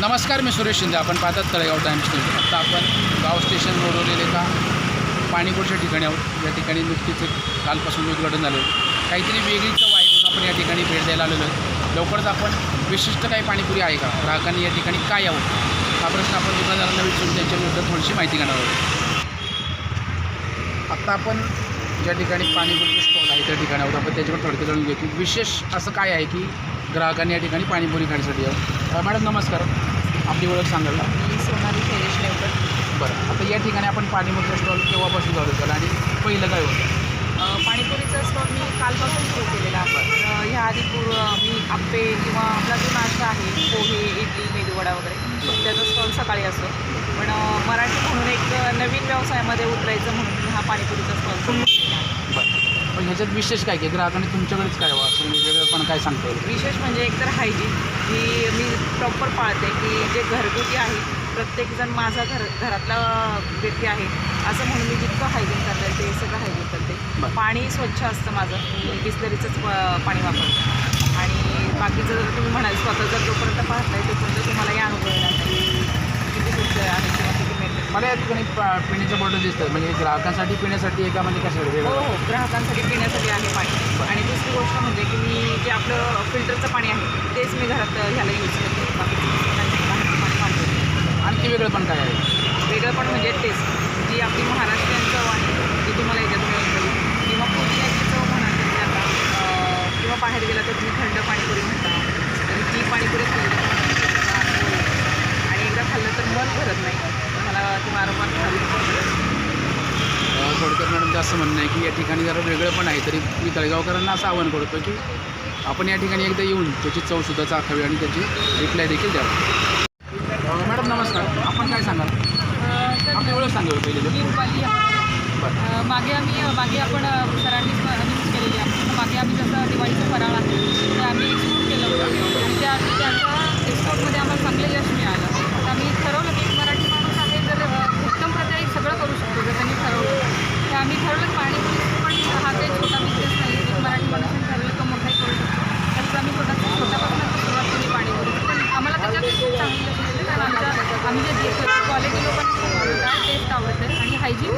नमस्कार मी सुरेश शिंदे. आपण पाहतात तळेगाव टाइम्स न्यूज. आता आपण गाव स्टेशन रोडवरील एका पाणीपुरच्या ठिकाणी आहोत. या ठिकाणी नुकतीच एक कालपासून उद्घाटन झालं. होतं काहीतरी वेगळी चव आहे म्हणून आपण या ठिकाणी भेट द्यायला आलेलो आहे. लवकरच आपण विशिष्ट काही पाणीपुरी आहे का? ग्राहकांनी या ठिकाणी काय यावं हा प्रश्न आपण दुकानदारांना विचारून त्यांच्याबद्दल थोडीशी माहिती घेणार आहोत. आत्ता आपण ज्या ठिकाणी पाणीपुरीचं स्टॉल आहे त्या ठिकाणी आहोत. आपण त्याच्यावर थोडक्यात जाणून घेऊ की विशेष असं काय आहे की ग्राहकांनी या ठिकाणी पाणीपुरी खाण्यासाठी यावं. मॅडम नमस्कार. आपली ओळख सांगाल का मी सोनाली शैलेश बरं आता या ठिकाणी आपण पाणीपुरीचा स्टॉल केव्हापासून चालू केला आणि पहिलं काय होतं? पाणीपुरीचा स्टॉल मी कालपासून सुरू केलेला. आहे ह्या आधी पूर्व मी आप्पे किंवा आपला जो नाश्ता आहे पोहे इडली मेदूवडा वगैरे त्याचा स्टॉल सकाळी असतो. पण मराठी म्हणून एक नवीन व्यवसायामध्ये उतरायचं म्हणून मी हा पाणीपुरीचा स्टॉल सुरू आहे बरं. पण ह्याच्यात विशेष काय की ग्राहकांनी तुमच्याकडेच काय असं वेगळं पण काय सांगता येईल? विशेष म्हणजे एकतर हायजीन ही मी प्रॉपर पाळते की जे घरगुती आहे प्रत्येकजण माझा घर घरातला व्यक्ती आहे असं म्हणून मी जितकं हायजीन करता ते सगळं हायजीन करते. पाणी स्वच्छ असतं माझं मी बिस्लरीचंच पाणी वापरते. आणि बाकीचं जर तुम्ही म्हणाल स्वतः जर जोपर्यंत पाहताय तोपर्यंत तुम्हाला या अनुभव येणार नाही किती स्वच्छ आहे किंवा किती मेंटेन मला या ठिकाणी पा- पिण्याच्या बॉटल दिसतात. म्हणजे ग्राहकांसाठी पिण्यासाठी एका म्हणजे कशासाठी? हो वेगळं हो ग्राहकांसाठी पिण्यासाठी आहे पाणी. आणि दुसरी गोष्ट म्हणजे की मी जे आपलं फिल्टरचं पाणी आहे तेच मी घरात ह्याला यूज करते. बाकीचं बाहेरचं पाणी वापरते आणखी वेगळं पण काय आहे? वेगळं पण म्हणजे टेस्ट जी आपली महाराष्ट्रीयन चव आहे ती तुम्हाला याच्यात मिळून जाईल किंवा पुण्याची चव म्हणा तुम्ही आता अं, किंवा बाहेर गेला तर तुम्ही थंड पाणीपुरी म्हणता तर ती पाणीपुरी खाल्ली तर तुम्हाला अनुभव येईल. आणि एकदा खाल्लं तर मन भरत नाही तुम्हाला ती वारंवार खावी थोडक्यात मॅडमचं असं म्हणणं आहे की या ठिकाणी जरा वेगळं पण आहे. तरी मी तळेगावकरांना असं आवाहन करतो की आपण या ठिकाणी एकदा येऊन त्याची चवसुद्धा चाखावी आणि त्याची रिप्लाय देखील द्यावी. मॅडम नमस्कार. आपण काय सांगाल? आपली ओळख सांगावी पहिले. मागे आम्ही मागे आपण सरांनी न्यूज केलेली आहे. मागे आम्ही जसं दिवाळीचं फराळ आहे ते आम्ही एक्सपोर्ट केलं होतं. आणि त्या त्याचा एक्सपोर्टमध्ये आम्हाला चांगलं यश मिळालं. तर आम्ही ठरवलं की হাইজিন